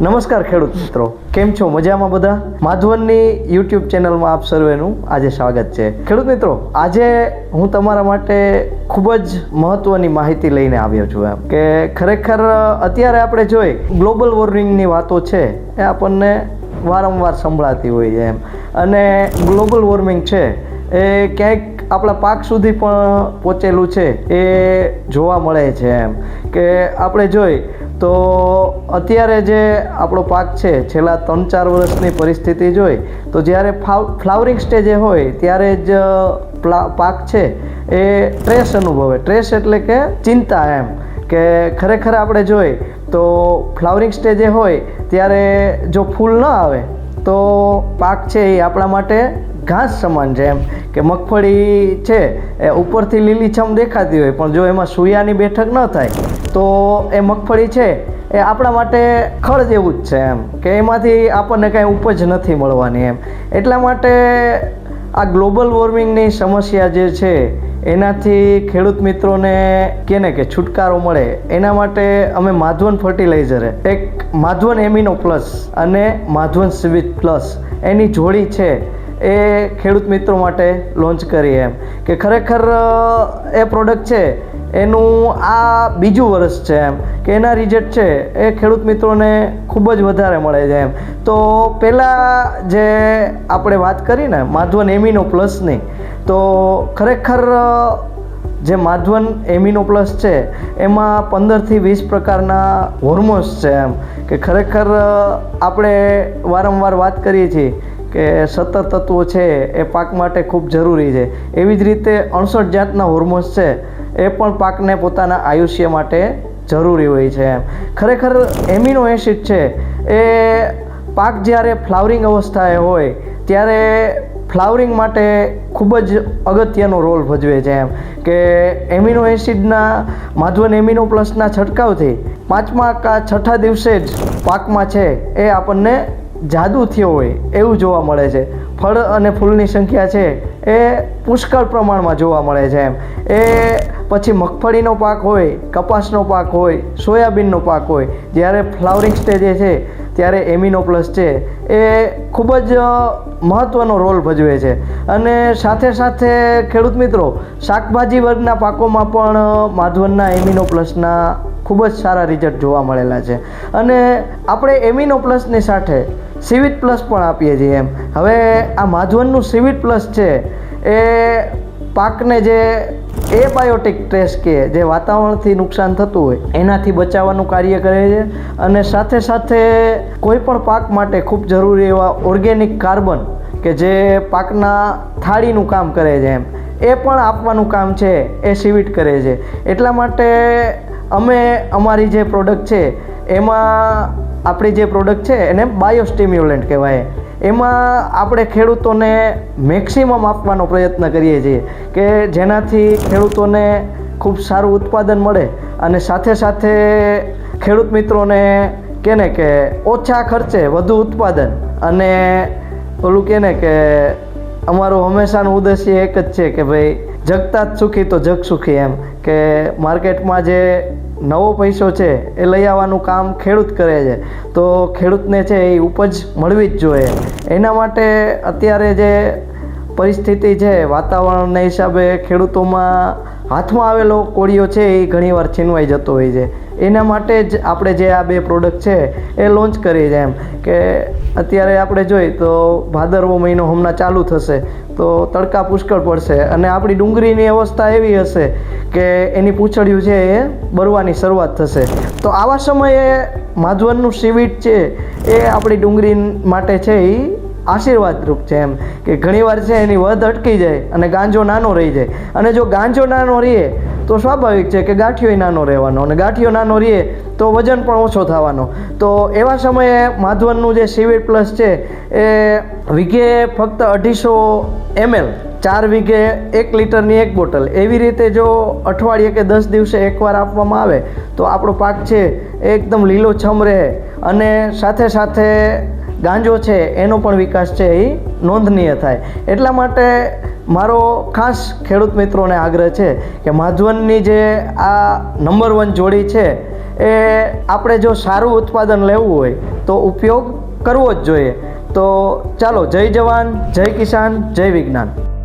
નમસ્કાર ખેડૂત મિત્રો. કેમ છો? મજામાં બધા? માધવનની યુટ્યુબ ચેનલમાં આપ સર્વેનું આજે સ્વાગત છે. ખેડૂત મિત્રો, આજે હું તમારા માટે ખૂબ જ મહત્વની માહિતી લઈને આવ્યો છું એમ કે ખરેખર અત્યારે આપણે જોઈ ગ્લોબલ વોર્મિંગની વાતો છે એ આપણને વારંવાર સંભળાતી હોય છે એમ. અને ગ્લોબલ વોર્મિંગ છે એ ક્યાંક આપણા પાક સુધી પણ પહોંચેલું છે એ જોવા મળે છે એમ કે આપણે જોઈ તો અત્યારે જે આપણો પાક છે, છેલ્લા ત્રણ ચાર વર્ષની પરિસ્થિતિ જોઈ, તો જ્યારે ફ્લાવરિંગ સ્ટેજે હોય, ત્યારે જ પાક છે, એ ટ્રેસ અનુભવે. ટ્રેસ એટલે કે ચિંતા એમ, કે ખરેખર આપણે જોઈએ તો ફ્લાવરિંગ સ્ટેજે હોય, ત્યારે જો ફૂલ ન આવે, તો પાક છે એ આપણા માટે ઘાસ સમાન છે એમ. કે મગફળી છે, એ ઉપરથી લીલીછમ દેખાતી હોય, પણ જો એમાં સૂયાની બેઠક ન થાય, તો એ મગફળી છે, એ આપણા માટે ખળ જેવું જ છે એમ, કે એમાંથી આપણને કાંઈ ઉપજ નથી મળવાની એમ. એટલા માટે આ ગ્લોબલ વોર્મિંગની સમસ્યા જે છે, એનાથી ખેડૂત મિત્રોને કે ને કે છુટકારો મળે, એના માટે અમે માધવન ફર્ટિલાઇઝરે, એક માધવન એમિનો પ્લસ અને માધવન સિવિટ પ્લસ, એની જોડી છે એ ખેડૂત મિત્રો માટે લોન્ચ કરી એમ. કે ખરેખર એ પ્રોડક્ટ છે, એનું આ બીજું વર્ષ છે એમ. કે એના રિઝલ્ટ છે, એ ખેડૂત મિત્રોને ખૂબ જ વધારે મળે છે એમ. તો પહેલાં જે આપણે વાત કરી ને, માધવન એમિનો પ્લસની તો ખરેખર જે માધવન એમિનો પ્લસ છે, એમાં પંદરથી વીસ પ્રકારના હોર્મોન્સ છે એમ. કે ખરેખર આપણે વારંવાર વાત કરીએ છીએ કે સત્તર તત્વો છે એ પાક માટે ખૂબ જરૂરી છે. એવી જ રીતે અડસઠ જાતના હોર્મોન્સ છે એ પણ પાકને પોતાના આયુષ્ય માટે જરૂરી હોય છે એમ. ખરેખર એમિનો એસિડ છે એ પાક જ્યારે ફ્લાવરિંગ અવસ્થાએ હોય ત્યારે ફ્લાવરિંગ માટે ખૂબ જ અગત્યનો રોલ ભજવે છે એમ. કે એમિનો એસિડના માધવન એમિનો પ્લસના છંટકાવથી પાંચમા કા છઠ્ઠા દિવસે જ પાકમાં છે એ આપણને જાદુ થયો હોય એવું જોવા મળે છે. ફળ અને ફૂલની સંખ્યા છે એ પુષ્કળ પ્રમાણમાં જોવા મળે છે એમ. એ પછી મગફળીનો પાક હોય, કપાસનો પાક હોય, સોયાબીનનો પાક હોય, જ્યારે ફ્લાવરિંગ સ્ટેજે છે, ત્યારે એમિનો પ્લસ છે. એ ખૂબ જ મહત્ત્વનો રોલ ભજવે છે. અને સાથે સાથે ખેડૂત મિત્રો, શાકભાજી વર્ગના પાકોમાં પણ માધવનના, એમિનો પ્લસના ખૂબ જ સારા રિઝલ્ટ જોવા મળેલા છે. અને આપણે એમિનો પ્લસની સાથે સિવિટ પ્લસ પણ આપીએ છીએ એમ. હવે આ માધવનનું સિવિટ પ્લસ છે, એ પાકને જે એબાયોટિક ટ્રેસ કે જે વાતાવરણથી નુકસાન થતું હોય, એનાથી બચાવવાનું કાર્ય કરે છે અને સાથે સાથે કોઈ પણ પાક માટે ખૂબ જરૂરી એવા ઓર્ગેનિક કાર્બન કે જે પાકના થાળીનું કામ કરે છે એમ, એ પણ આપવાનું કામ છે, એ સિવિટ કરે છે. એટલા માટે અમે અમારી જે પ્રોડક્ટ છે એમાં આપણી જે પ્રોડક્ટ છે એને બાયોસ્ટિમ્યુલન્ટ કહેવાય. એમાં આપણે ખેડૂતોને મેક્સિમમ આપવાનો પ્રયત્ન કરીએ છીએ કે જેનાથી ખેડૂતોને ખૂબ સારું ઉત્પાદન મળે અને સાથે સાથે ખેડૂત મિત્રોને કે ને કે ઓછા ખર્ચે વધુ ઉત્પાદન અને ઓલું કે ને કે અમારું હંમેશાનું ઉદ્દેશ્ય એક જ છે કે ભાઈ જગતા જ સુખી તો જગ સુખી એમ. કે માર્કેટમાં જે નવો પૈસો છે એ લઈ આવવાનું કામ ખેડૂત કરે છે. તો ખેડૂતને છે એ ઉપજ મળવી જ જોઈએ. એના માટે અત્યારે જે પરિસ્થિતિ છે, વાતાવરણના હિસાબે ખેડૂતોમાં હાથમાં આવેલો કોળીઓ છે એ ઘણીવાર છીનવાઈ જતો હોય છે. એના માટે જ આપણે જે આ બે પ્રોડક્ટ છે એ લોન્ચ કરી છે એમ. કે અત્યારે આપણે જોઈએ તો ભાદરવો મહિનો હમણાં ચાલુ થશે. તો તડકા પુષ્કળ પડશે અને આપણી ડુંગળીની અવસ્થા એવી હશે કે એની પૂંછડિયું છે એ બરવાની શરૂઆત થશે. તો આવા સમયે માધવનનું સીવીટ છે એ આપણી ડુંગળી માટે છે એ આશીર્વાદરૂપ છે એમ. કે ઘણીવાર છે એની વધ અટકી જાય અને ગાંજો નાનો રહી જાય. અને જો ગાંજો નાનો રહીએ, તો સ્વાભાવિક છે કે ગાંઠિયો નાનો રહેવાનો અને ગાંઠિયો નાનો રહીએ, તો વજન પણ ઓછો થવાનો. તો એવા સમયે માધવનનું જે સિવિટ પ્લસ છે એ વીઘે ફક્ત અઢીસો એમએલ ચાર વીઘે એક લીટરની એક બોટલ. એવી રીતે જો અઠવાડિયે કે દસ દિવસે એકવાર આપવામાં આવે, તો આપણો પાક છે એ એકદમ લીલોછમ રહે. અને સાથે સાથે ગાંજો છે, એનો પણ વિકાસ છે, એ નોંધનીય થાય. એટલા માટે મારો ખાસ ખેડૂત મિત્રોને આગ્રહ છે કે માધવનની જે આ નંબર વન જોડી છે, એ આપણે જો સારું ઉત્પાદન લેવું હોય, તો ઉપયોગ કરવો જ જોઈએ. તો ચાલો, જય જવાન, જય કિસાન, જય વિજ્ઞાન.